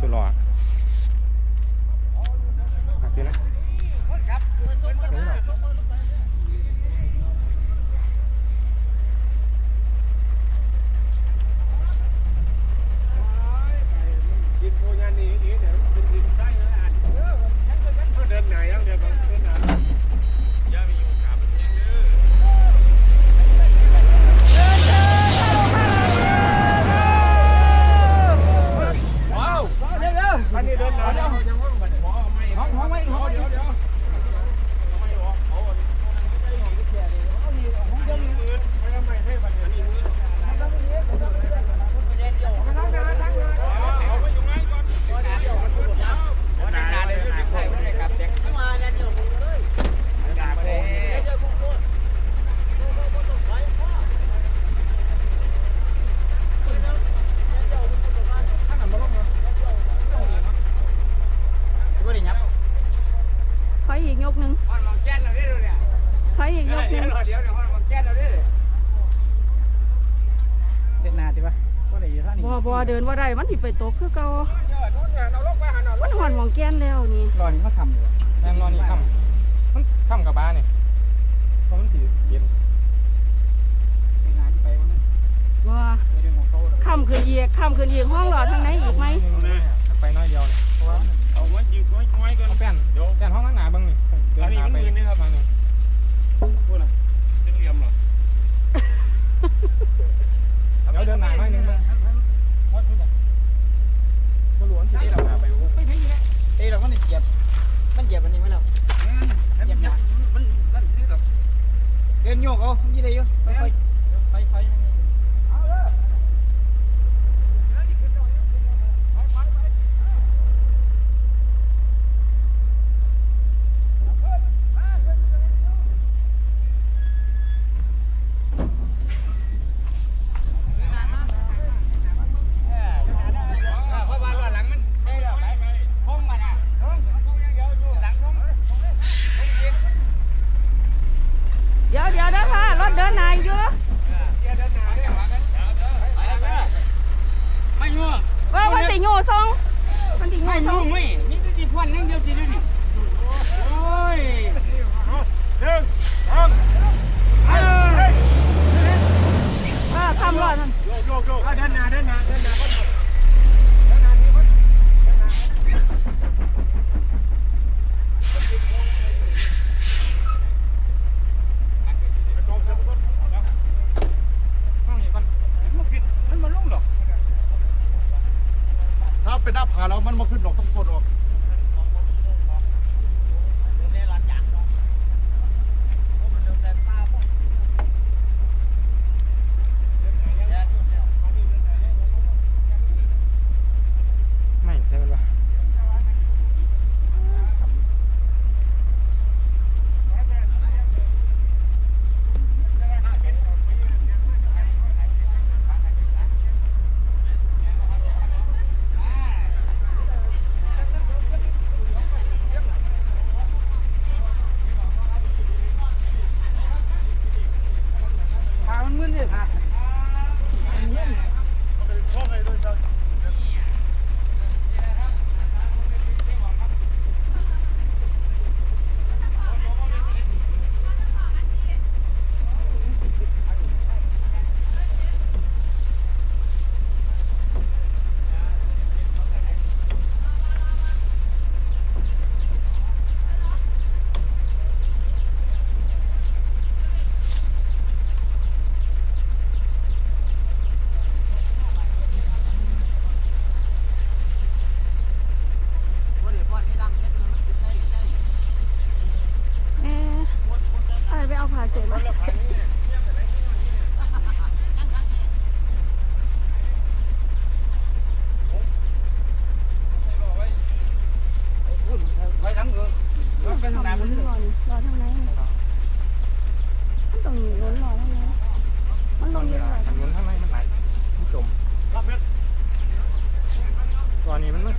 สุดหล่อมาพี่นะนี่หน่อย ดินโพยานนี้นี่เดี๋ยวเป็นดินใต้แล้วอ่านเออมันเดินไหนยังเดี๋ยวมันเดินไหนย่ามีโอกาสมันยังเด้อว้าวเดี๋ยวเดี๋ยวอันนี้เดินไหนเดี๋ยวเดี๋ยวไม่ห้องห้องไม่ห้องเดี๋ยวเดี๋ยวไม่ออกเอาอันนี้เอานี่ห้องเดินอื่นไม่ทำไมให้บันอันนี้มือเอาไปอยู่ไหนก่อนวันนี้งานเลยที่สิบไทยวันนี้ครับเด็กมาเนี่ยเดี๋ยวผมเลยงานเลย บ่ได้ยับ ถอยอีกยกหนึ่ง ฮอนมองแก้นเราได้ดูเนี่ย ถอยอีกย เดี๋ย กหนึ่ง วเดี๋ยวเดี๋ยวฮอนมองแก้นเราได้เลยเด็ดนาติปะบ่ได้อยู่ท่านี้ บ่บ่เดินว่าได้มันสิไปตกคือเก่าเราลกไปหันเอามันหอนหมองแก้นแล้วนี่รอนี่มาทำอยู่แม่นอนนี่ค่ำมันค่ำกับบ้านนี่เพราะมันสีเย็นไปงานไปวันนั้นว่าไปเรื่องของเขาเลยค่ำคืนอีกค่ำคืนอีกห้องหลอดทางไหนอีกไหมไปน้อยเดียวนี่เพราะว่าเอาไว้ยืมไว้ไว้ก่อนเอาแป้นแป้นห้องข้างหน้าเบ้างนี่เดินหาไปมาหนึ่งพูดอะไรจะเรียมเหรอ เดี๋ยวเดินหน้าหน่อยหนึงเบ้างบ่รู้ว่าสิได้หลับหน้าไปบ่ ไม่ถึงอยู่แล้วเอ้ยเรามันเหยียบมันเหยียบอันนี้ไว้แล้วเหยียบหนัก มันนั่นนี่หรอ เดินโยกเอายี่ได้อยู่ค่อยๆค่อยๆ เพราะว่าหลังมันได้แล้วไปคงมันอะคงคงยังเดียวอยู่หลังคง เดี๋ยวเดี๋ยวนะค่ะรถเดินไหนอยู่ ไม่งัว ว่ามันสิโง่ซองมันสิโง่ ไม่ ซ งั อวงไม่นี่ก็จีพวนนั่งเดียวจีด้ว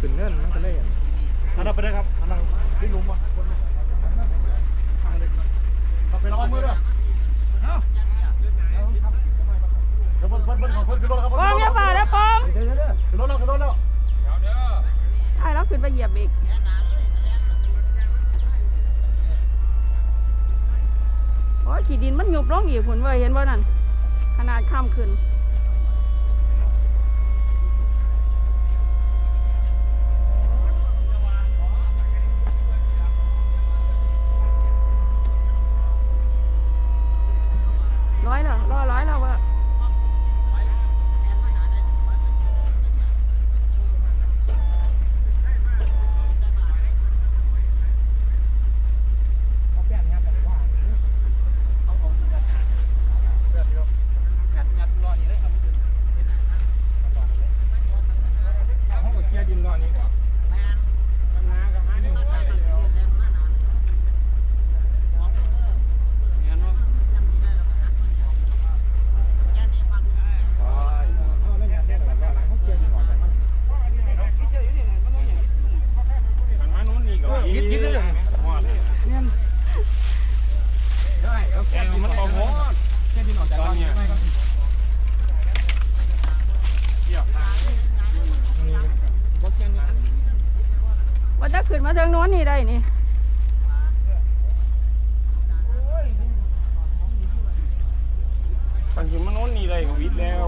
ขึ้นเงินมันก็เล่นอันนั้นไปได้ครับอันนั้นที่ลุมมาคนนั้นเราไปรอมือด้วยเอาเดี๋ยวเบิ้ลเบิ้ลเบิ้องนขึ้นรถครับป้อมอย่าฝ่านะปอมเดี๋ยวเดี๋ยวขึ้นรถแล้วขึ้นรถแล้วไอ้เราขึ้นไปเหยียบอีกโอ้ยขีดินมันหยุบลงอีกผลเว้ยเห็นบ่นั่นขนาดข้ามขึ้น มาจากโน้นนี่ได้นี่ปันถึงมโนนนี่เลยก็วิดแล้ว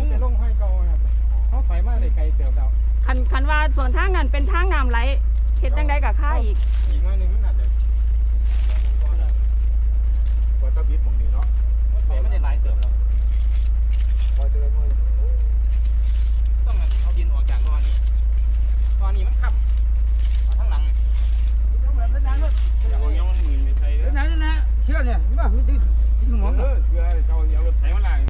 ันไปลงห้อยเก่าครับเขาถอยมากเลยไกลเติบแเราคันคันว่าส่วนทางนั้นเป็นทางน้ำไหลเฮ็ดจังไดกับข้าอีกอีกหน่อยนึงมันอาจจะวัาตะบิดหมองนี้เนาะ ไปไม่ได้หลาเติบแล้ว